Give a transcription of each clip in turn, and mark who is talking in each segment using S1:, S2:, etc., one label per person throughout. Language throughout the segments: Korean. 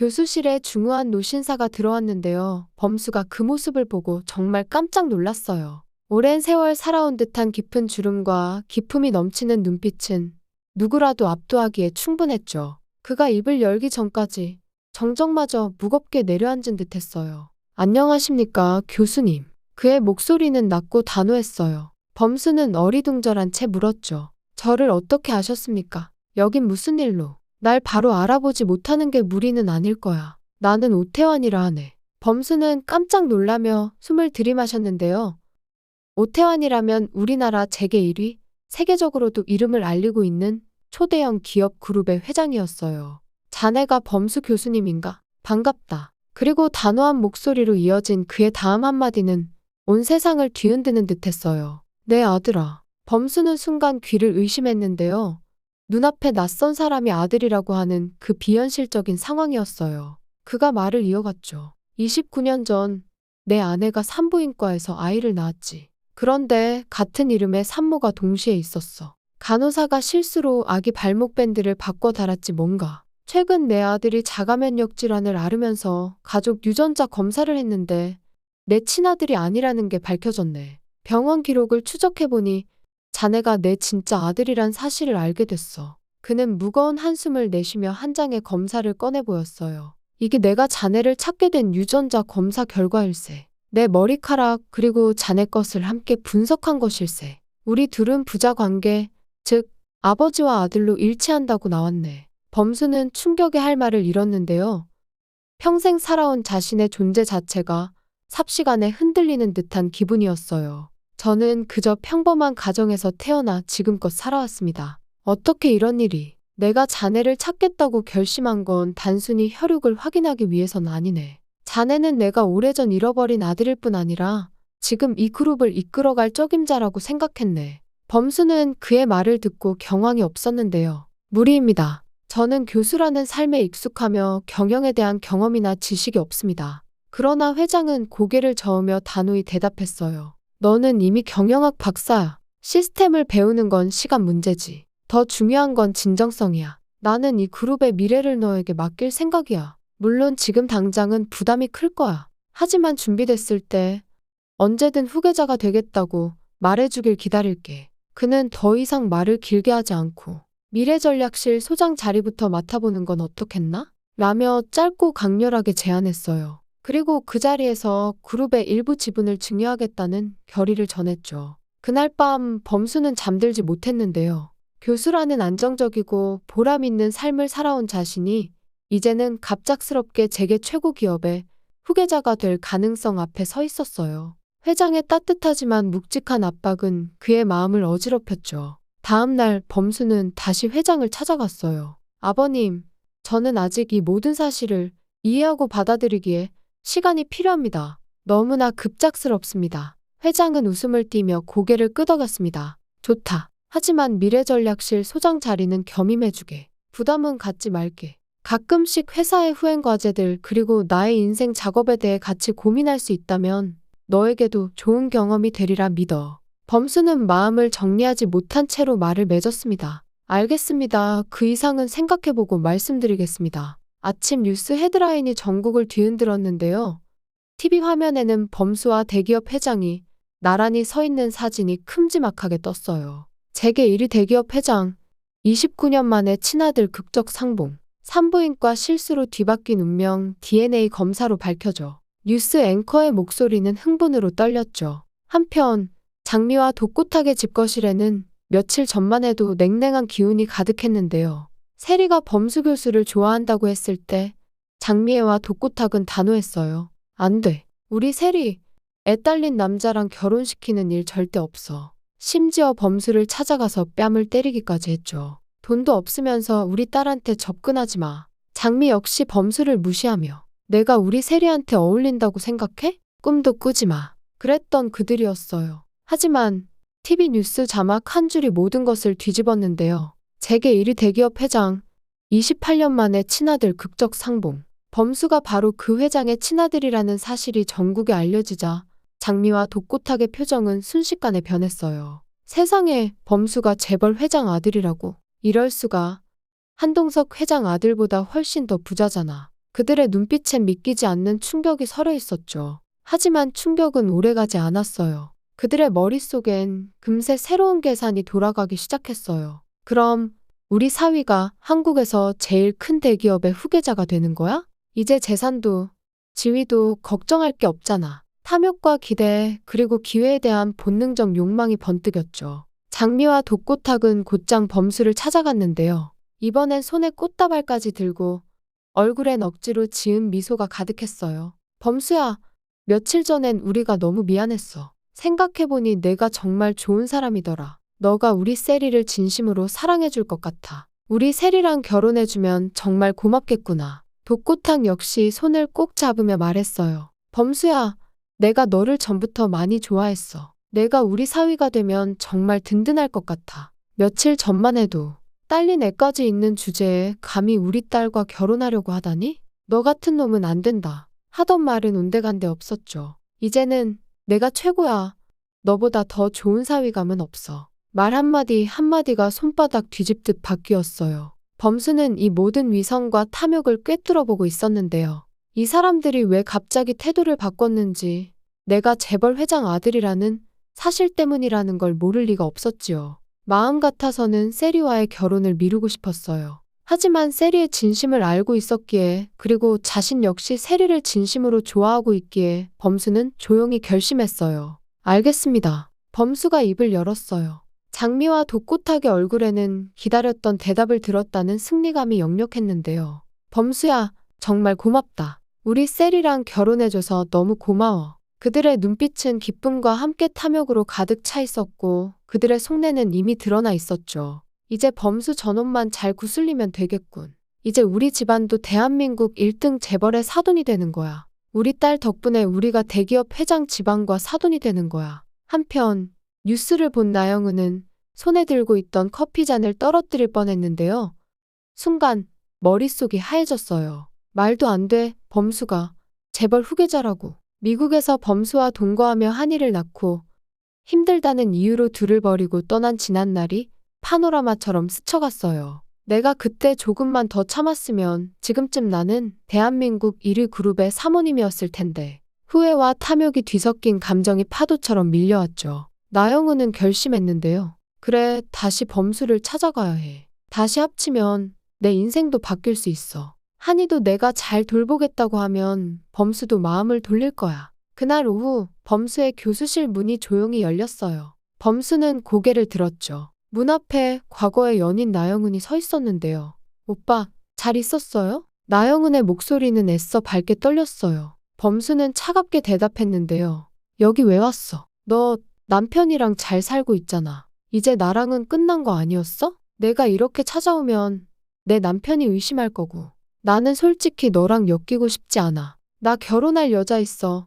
S1: 교수실에 중후한 노신사가 들어왔는데요. 범수가 그 모습을 보고 정말 깜짝 놀랐어요. 오랜 세월 살아온 듯한 깊은 주름과 기품이 넘치는 눈빛은 누구라도 압도하기에 충분했죠. 그가 입을 열기 전까지 정적마저 무겁게 내려앉은 듯 했어요. 안녕하십니까, 교수님. 그의 목소리는 낮고 단호했어요. 범수는 어리둥절한 채 물었죠. 저를 어떻게 아셨습니까? 여긴 무슨 일로? 날 바로 알아보지 못하는 게 무리는 아닐 거야. 나는 오태환이라 하네. 범수는 깜짝 놀라며 숨을 들이마셨는데요. 오태환이라면 우리나라 재계 1위, 세계적으로도 이름을 알리고 있는 초대형 기업 그룹의 회장이었어요. 자네가 범수 교수님인가? 반갑다. 그리고 단호한 목소리로 이어진 그의 다음 한마디는 온 세상을 뒤흔드는 듯 했어요. 내 아들아. 범수는 순간 귀를 의심했는데요. 눈앞에 낯선 사람이 아들이라고 하는 그 비현실적인 상황이었어요. 그가 말을 이어갔죠. 29년 전 내 아내가 산부인과에서 아이를 낳았지. 그런데 같은 이름의 산모가 동시에 있었어. 간호사가 실수로 아기 발목 밴드를 바꿔 달았지 뭔가. 최근 내 아들이 자가면역 질환을 앓으면서 가족 유전자 검사를 했는데 내 친아들이 아니라는 게 밝혀졌네. 병원 기록을 추적해보니 자네가 내 진짜 아들이란 사실을 알게 됐어. 그는 무거운 한숨을 내쉬며 한 장의 검사를 꺼내 보였어요. 이게 내가 자네를 찾게 된 유전자 검사 결과일세. 내 머리카락 그리고 자네 것을 함께 분석한 것일세. 우리 둘은 부자 관계, 즉 아버지와 아들로 일치한다고 나왔네. 범수는 충격에 할 말을 잃었는데요. 평생 살아온 자신의 존재 자체가 삽시간에 흔들리는 듯한 기분이었어요. 저는 그저 평범한 가정에서 태어나 지금껏 살아왔습니다. 어떻게 이런 일이? 내가 자네를 찾겠다고 결심한 건 단순히 혈육을 확인하기 위해선 아니네. 자네는 내가 오래전 잃어버린 아들일 뿐 아니라 지금 이 그룹을 이끌어갈 적임자라고 생각했네. 범수는 그의 말을 듣고 경황이 없었는데요. 무리입니다. 저는 교수라는 삶에 익숙하며 경영에 대한 경험이나 지식이 없습니다. 그러나 회장은 고개를 저으며 단호히 대답했어요. 너는 이미 경영학 박사야. 시스템을 배우는 건 시간 문제지. 더 중요한 건 진정성이야. 나는 이 그룹의 미래를 너에게 맡길 생각이야. 물론 지금 당장은 부담이 클 거야. 하지만 준비됐을 때 언제든 후계자가 되겠다고 말해주길 기다릴게. 그는 더 이상 말을 길게 하지 않고 미래전략실 소장 자리부터 맡아보는 건 어떻겠나? 라며 짧고 강렬하게 제안했어요. 그리고 그 자리에서 그룹의 일부 지분을 증여하겠다는 결의를 전했죠. 그날 밤 범수는 잠들지 못했는데요. 교수라는 안정적이고 보람 있는 삶을 살아온 자신이 이제는 갑작스럽게 재계 최고 기업의 후계자가 될 가능성 앞에 서 있었어요. 회장의 따뜻하지만 묵직한 압박은 그의 마음을 어지럽혔죠. 다음 날 범수는 다시 회장을 찾아갔어요. 아버님, 저는 아직 이 모든 사실을 이해하고 받아들이기에 시간이 필요합니다. 너무나 급작스럽습니다. 회장은 웃음을 띠며 고개를 끄덕였습니다. 좋다. 하지만 미래전략실 소장 자리는 겸임해주게. 부담은 갖지 말게. 가끔씩 회사의 후행 과제들 그리고 나의 인생 작업에 대해 같이 고민할 수 있다면 너에게도 좋은 경험이 되리라 믿어. 범수는 마음을 정리하지 못한 채로 말을 맺었습니다. 알겠습니다. 그 이상은 생각해보고 말씀드리겠습니다. 아침 뉴스 헤드라인이 전국을 뒤흔들었는데요. TV 화면에는 범수와 대기업 회장이 나란히 서 있는 사진이 큼지막하게 떴어요. 재계 1위 대기업 회장, 29년 만에 친아들 극적 상봉, 산부인과 실수로 뒤바뀐 운명 DNA 검사로 밝혀져 뉴스 앵커의 목소리는 흥분으로 떨렸죠. 한편 장미와 독고탁의 집거실에는 며칠 전만 해도 냉랭한 기운이 가득했는데요. 세리가 범수 교수를 좋아한다고 했을 때 장미애와 독고탁은 단호했어요. 안 돼. 우리 세리 애 딸린 남자랑 결혼시키는 일 절대 없어. 심지어 범수를 찾아가서 뺨을 때리기까지 했죠. 돈도 없으면서 우리 딸한테 접근하지 마. 장미 역시 범수를 무시하며 내가 우리 세리한테 어울린다고 생각해? 꿈도 꾸지 마. 그랬던 그들이었어요. 하지만 TV 뉴스 자막 한 줄이 모든 것을 뒤집었는데요. 재계 1위 대기업 회장, 28년 만에 친아들 극적 상봉. 범수가 바로 그 회장의 친아들이라는 사실이 전국에 알려지자 장미와 독고탁의 표정은 순식간에 변했어요. 세상에 범수가 재벌 회장 아들이라고. 이럴 수가. 한동석 회장 아들보다 훨씬 더 부자잖아. 그들의 눈빛엔 믿기지 않는 충격이 서려 있었죠. 하지만 충격은 오래가지 않았어요. 그들의 머릿속엔 금세 새로운 계산이 돌아가기 시작했어요. 그럼 우리 사위가 한국에서 제일 큰 대기업의 후계자가 되는 거야? 이제 재산도 지위도 걱정할 게 없잖아. 탐욕과 기대 그리고 기회에 대한 본능적 욕망이 번뜩였죠. 장미와 독고탁은 곧장 범수를 찾아갔는데요. 이번엔 손에 꽃다발까지 들고 얼굴엔 억지로 지은 미소가 가득했어요. 범수야, 며칠 전엔 우리가 너무 미안했어. 생각해보니 내가 정말 좋은 사람이더라. 너가 우리 세리를 진심으로 사랑해줄 것 같아. 우리 세리랑 결혼해주면 정말 고맙겠구나. 독고탕 역시 손을 꼭 잡으며 말했어요. 범수야, 내가 너를 전부터 많이 좋아했어. 내가 우리 사위가 되면 정말 든든할 것 같아. 며칠 전만 해도 딸린 애까지 있는 주제에 감히 우리 딸과 결혼하려고 하다니? 너 같은 놈은 안 된다. 하던 말은 온데간데 없었죠. 이제는 내가 최고야. 너보다 더 좋은 사위감은 없어. 말 한마디 한마디가 손바닥 뒤집듯 바뀌었어요. 범수는 이 모든 위선과 탐욕을 꿰뚫어 보고 있었는데요. 이 사람들이 왜 갑자기 태도를 바꿨는지 내가 재벌 회장 아들이라는 사실 때문이라는 걸 모를 리가 없었지요. 마음 같아서는 세리와의 결혼을 미루고 싶었어요. 하지만 세리의 진심을 알고 있었기에 그리고 자신 역시 세리를 진심으로 좋아하고 있기에 범수는 조용히 결심했어요. 알겠습니다. 범수가 입을 열었어요. 장미와 독고탁의 얼굴에는 기다렸던 대답을 들었다는 승리감이 역력했는데요. 범수야, 정말 고맙다. 우리 셀이랑 결혼해줘서 너무 고마워. 그들의 눈빛은 기쁨과 함께 탐욕으로 가득 차 있었고 그들의 속내는 이미 드러나 있었죠. 이제 범수 전원만 잘 구슬리면 되겠군. 이제 우리 집안도 대한민국 1등 재벌의 사돈이 되는 거야. 우리 딸 덕분에 우리가 대기업 회장 집안과 사돈이 되는 거야. 한편 뉴스를 본 나영은은 손에 들고 있던 커피잔을 떨어뜨릴 뻔했는데요. 순간 머릿속이 하얘졌어요. 말도 안 돼, 범수가. 재벌 후계자라고. 미국에서 범수와 동거하며 한이를 낳고 힘들다는 이유로 둘을 버리고 떠난 지난 날이 파노라마처럼 스쳐갔어요. 내가 그때 조금만 더 참았으면 지금쯤 나는 대한민국 1위 그룹의 사모님이었을 텐데 후회와 탐욕이 뒤섞인 감정이 파도처럼 밀려왔죠. 나영우는 결심했는데요. 그래, 다시 범수를 찾아가야 해. 다시 합치면 내 인생도 바뀔 수 있어. 한이도 내가 잘 돌보겠다고 하면 범수도 마음을 돌릴 거야. 그날 오후 범수의 교수실 문이 조용히 열렸어요. 범수는 고개를 들었죠. 문 앞에 과거의 연인 나영은이 서 있었는데요. 오빠, 잘 있었어요? 나영은의 목소리는 애써 밝게 떨렸어요. 범수는 차갑게 대답했는데요. 여기 왜 왔어? 너 남편이랑 잘 살고 있잖아. 이제 나랑은 끝난 거 아니었어? 내가 이렇게 찾아오면 내 남편이 의심할 거고. 나는 솔직히 너랑 엮이고 싶지 않아. 나 결혼할 여자 있어.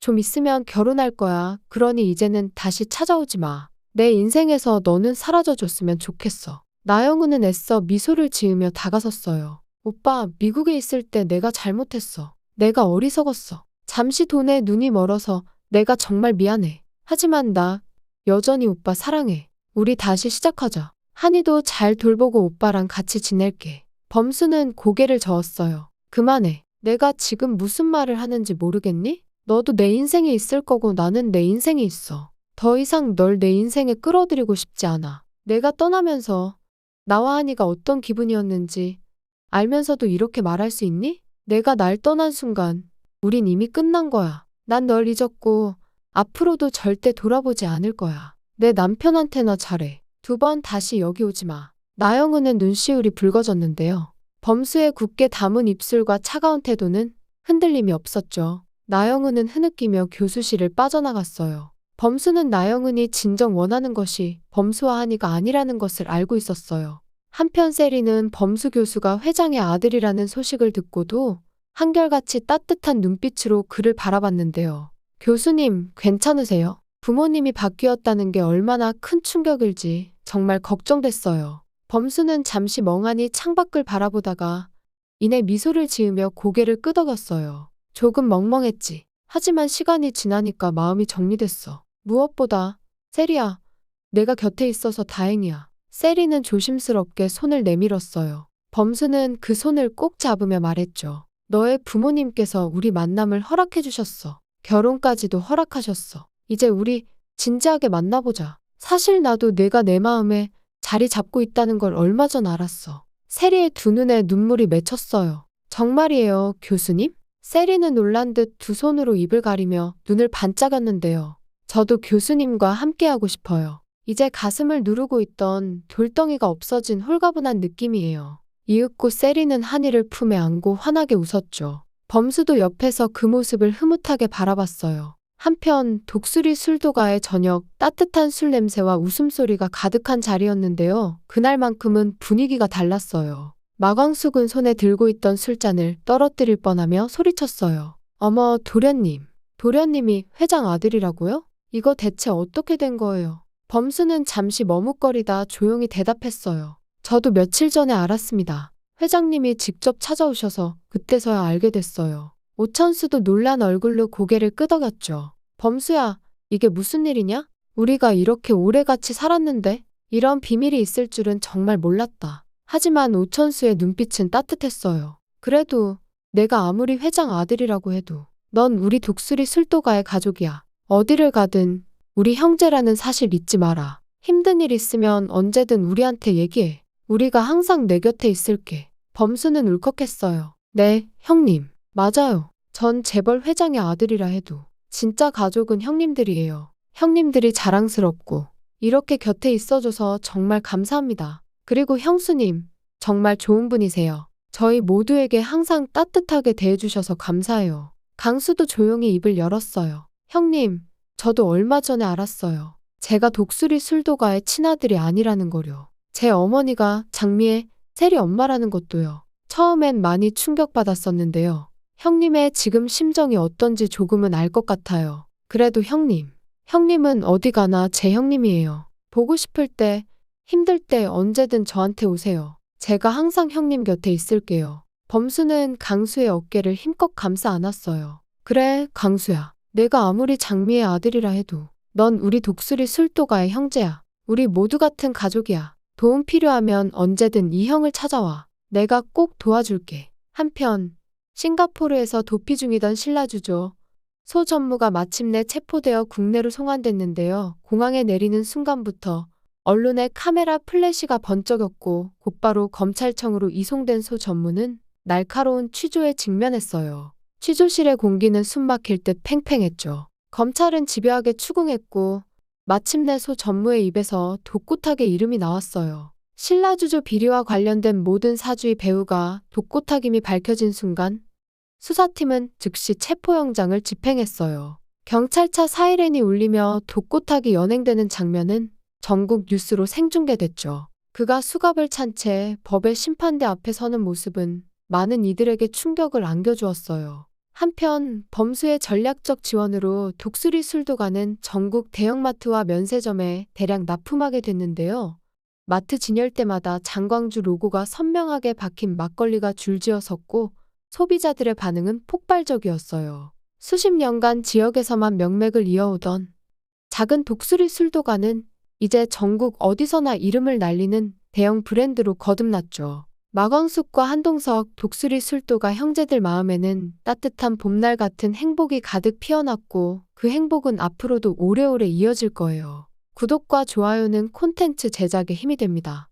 S1: 좀 있으면 결혼할 거야. 그러니 이제는 다시 찾아오지 마. 내 인생에서 너는 사라져 줬으면 좋겠어. 나영우는 애써 미소를 지으며 다가섰어요. 오빠, 미국에 있을 때 내가 잘못했어. 내가 어리석었어. 잠시 돈에 눈이 멀어서 내가 정말 미안해. 하지만 나 여전히 오빠 사랑해. 우리 다시 시작하자. 한이도 잘 돌보고 오빠랑 같이 지낼게. 범수는 고개를 저었어요. 그만해. 내가 지금 무슨 말을 하는지 모르겠니? 너도 내 인생에 있을 거고 나는 내 인생에 있어. 더 이상 널 내 인생에 끌어들이고 싶지 않아. 내가 떠나면서 나와 한이가 어떤 기분이었는지 알면서도 이렇게 말할 수 있니? 내가 날 떠난 순간 우린 이미 끝난 거야. 난 널 잊었고 앞으로도 절대 돌아보지 않을 거야. 내 남편한테나 잘해. 두 번 다시 여기 오지 마. 나영은의 눈시울이 붉어졌는데요. 범수의 굳게 담은 입술과 차가운 태도는 흔들림이 없었죠. 나영은은 흐느끼며 교수실을 빠져나갔어요. 범수는 나영은이 진정 원하는 것이 범수와 한이가 아니라는 것을 알고 있었어요. 한편 세리는 범수 교수가 회장의 아들이라는 소식을 듣고도 한결같이 따뜻한 눈빛으로 그를 바라봤는데요. 교수님, 괜찮으세요? 부모님이 바뀌었다는 게 얼마나 큰 충격일지 정말 걱정됐어요. 범수는 잠시 멍하니 창밖을 바라보다가 이내 미소를 지으며 고개를 끄덕였어요. 조금 멍멍했지. 하지만 시간이 지나니까 마음이 정리됐어. 무엇보다 세리야, 내가 곁에 있어서 다행이야. 세리는 조심스럽게 손을 내밀었어요. 범수는 그 손을 꼭 잡으며 말했죠. 너의 부모님께서 우리 만남을 허락해 주셨어. 결혼까지도 허락하셨어. 이제 우리 진지하게 만나보자. 사실 나도 내가 내 마음에 자리 잡고 있다는 걸 얼마 전 알았어. 세리의 두 눈에 눈물이 맺혔어요. 정말이에요, 교수님? 세리는 놀란 듯 두 손으로 입을 가리며 눈을 반짝였는데요. 저도 교수님과 함께하고 싶어요. 이제 가슴을 누르고 있던 돌덩이가 없어진 홀가분한 느낌이에요. 이윽고 세리는 한이를 품에 안고 환하게 웃었죠. 범수도 옆에서 그 모습을 흐뭇하게 바라봤어요. 한편 독수리 술도가의 저녁 따뜻한 술 냄새와 웃음소리가 가득한 자리였는데요. 그날만큼은 분위기가 달랐어요. 마광숙은 손에 들고 있던 술잔을 떨어뜨릴 뻔하며 소리쳤어요. 어머, 도련님. 도련님이 회장 아들이라고요? 이거 대체 어떻게 된 거예요? 범수는 잠시 머뭇거리다 조용히 대답했어요. 저도 며칠 전에 알았습니다. 회장님이 직접 찾아오셔서 그때서야 알게 됐어요. 오천수도 놀란 얼굴로 고개를 끄덕였죠. 범수야, 이게 무슨 일이냐? 우리가 이렇게 오래 같이 살았는데 이런 비밀이 있을 줄은 정말 몰랐다. 하지만 오천수의 눈빛은 따뜻했어요. 그래도 내가 아무리 회장 아들이라고 해도 넌 우리 독수리 술도가의 가족이야. 어디를 가든 우리 형제라는 사실 잊지 마라. 힘든 일 있으면 언제든 우리한테 얘기해. 우리가 항상 내 곁에 있을게. 범수는 울컥했어요. 네, 형님. 맞아요. 전 재벌 회장의 아들이라 해도 진짜 가족은 형님들이에요. 형님들이 자랑스럽고 이렇게 곁에 있어줘서 정말 감사합니다. 그리고 형수님, 정말 좋은 분이세요. 저희 모두에게 항상 따뜻하게 대해주셔서 감사해요. 강수도 조용히 입을 열었어요. 형님, 저도 얼마 전에 알았어요. 제가 독수리 술도가의 친아들이 아니라는 거요. 제 어머니가 장미의 세리 엄마라는 것도요. 처음엔 많이 충격받았었는데요. 형님의 지금 심정이 어떤지 조금은 알 것 같아요. 그래도 형님, 형님은 어디 가나 제 형님이에요. 보고 싶을 때, 힘들 때 언제든 저한테 오세요. 제가 항상 형님 곁에 있을게요. 범수는 강수의 어깨를 힘껏 감싸 안았어요. 그래, 강수야. 내가 아무리 장미의 아들이라 해도 넌 우리 독수리 술도가의 형제야. 우리 모두 같은 가족이야. 도움 필요하면 언제든 이 형을 찾아와. 내가 꼭 도와줄게. 한편 싱가포르에서 도피 중이던 신라주조 소 전무가 마침내 체포되어 국내로 송환됐는데요. 공항에 내리는 순간부터 언론의 카메라 플래시가 번쩍였고 곧바로 검찰청으로 이송된 소 전무는 날카로운 취조에 직면했어요. 취조실의 공기는 숨막힐 듯 팽팽했죠. 검찰은 집요하게 추궁했고 마침내 소 전무의 입에서 독고탁의 이름이 나왔어요. 신라주조 비리와 관련된 모든 사주의 배우가 독고탁임이 밝혀진 순간 수사팀은 즉시 체포영장을 집행했어요. 경찰차 사이렌이 울리며 독고탁이 연행되는 장면은 전국 뉴스로 생중계됐죠. 그가 수갑을 찬 채 법의 심판대 앞에 서는 모습은 많은 이들에게 충격을 안겨주었어요. 한편 범수의 전략적 지원으로 독수리 술도 가는 전국 대형마트와 면세점에 대량 납품하게 됐는데요. 마트 진열 때마다 장광주 로고가 선명하게 박힌 막걸리가 줄지어 섰고 소비자들의 반응은 폭발적이었어요. 수십 년간 지역에서만 명맥을 이어오던 작은 독수리 술도가는 이제 전국 어디서나 이름을 날리는 대형 브랜드로 거듭났죠. 마광숙과 한동석, 독수리 술도가 형제들 마음에는 따뜻한 봄날 같은 행복이 가득 피어났고 그 행복은 앞으로도 오래오래 이어질 거예요. 구독과 좋아요는 콘텐츠 제작에 힘이 됩니다.